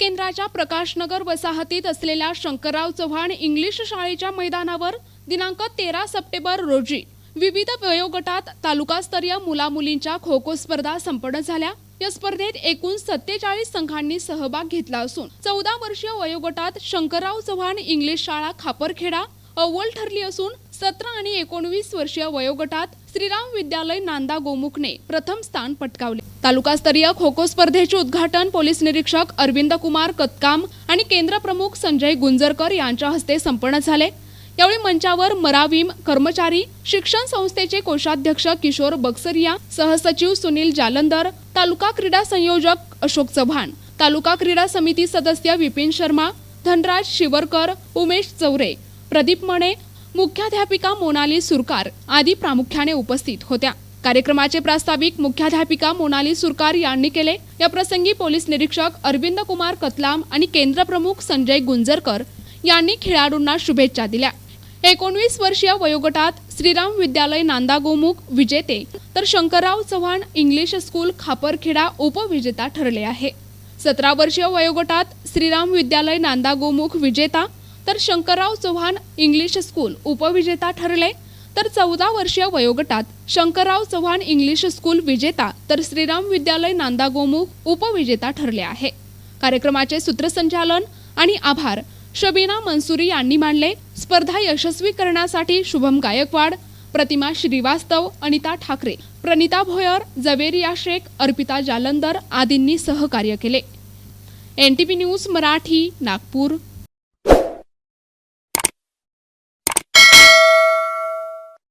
केंद्राच्या प्रकाशनगर वसाहतीत असलेल्या शंकरराव चव्हाण इंग्लिश शाळेच्या मैदानावर दिनांक तेरा सप्टेंबर रोजी विविध वयोगटात तालुकास्तरीय मुलामुलींच्या खो खो स्पर्धा संपन्न झाल्या. या स्पर्धेत एकूण सत्तेचाळीस संघांनी सहभाग घेतला असून चौदा वर्षीय वयोगटात शंकरराव चव्हाण इंग्लिश शाळा खापरखेडा अव्वल ठरली असून सतरा आणि एकोणवीस वर्षीय वयोगटात श्रीराम विद्यालय नांदा गोमुखने प्रथम स्थान पटकावले. तालुकास्तरीय खो खो स्पर्धेचे उद्घाटन पोलीस निरीक्षक अरविंद कुमार कतकाम आणि केंद्र प्रमुख संजय गुंजरकर यांच्या हस्ते संपन्न झाले. यावेळी मंचावर मरावीम कर्मचारी शिक्षण संस्थेचे कोषाध्यक्ष किशोर बक्सरिया सहसचिव सुनील जालंदर तालुका क्रीडा संयोजक अशोक चव्हाण तालुका क्रीडा समिती सदस्य विपिन शर्मा धनराज शिवरकर उमेश चौरे प्रदीप मणे मुख्याध्यापिका मोनाली सुरकार आदी प्रामुख्याने उपस्थित होत्या. कार्यक्रमाचे प्रास्ताविक मुख्याध्यापिका मोनाली सुरकार यांनी केले. या प्रसंगी पोलीस निरीक्षक अरविंद कुमार कतलाम आणि केंद्र प्रमुख संजय गुंजरकर यांनी खेळाडूंना शुभेच्छा दिल्या. एकोणवीस वर्षीय वयोगटात श्रीराम विद्यालय नांदागोमुख विजेते तर शंकरराव चव्हाण इंग्लिश स्कूल खापरखेडा उपविजेता ठरले आहे. सतरा वर्षीय वयोगटात श्रीराम विद्यालय नांदागोमुख विजेता तर शंकरराव चव्हाण इंग्लिश स्कूल उपविजेता ठरले. तर चौदा वर्षीय वयोगटात शंकरराव चव्हाण इंग्लिश स्कूल विजेता तर श्रीराम विद्यालय नांदागोमुख उपविजेता ठरले आहे. कार्यक्रमाचे सूत्रसंचालन आणि आभार शबीना मंसुरी यांनी मानले स्पर्धा यशस्वी करण्यासाठी शुभम गायकवाड प्रतिमा श्रीवास्तव अनिता ठाकरे प्रणिता भोयर जवेरिया शेख अर्पिता जालंदर आदींनी सहकार्य केले. N T P news Marathi Nagpur.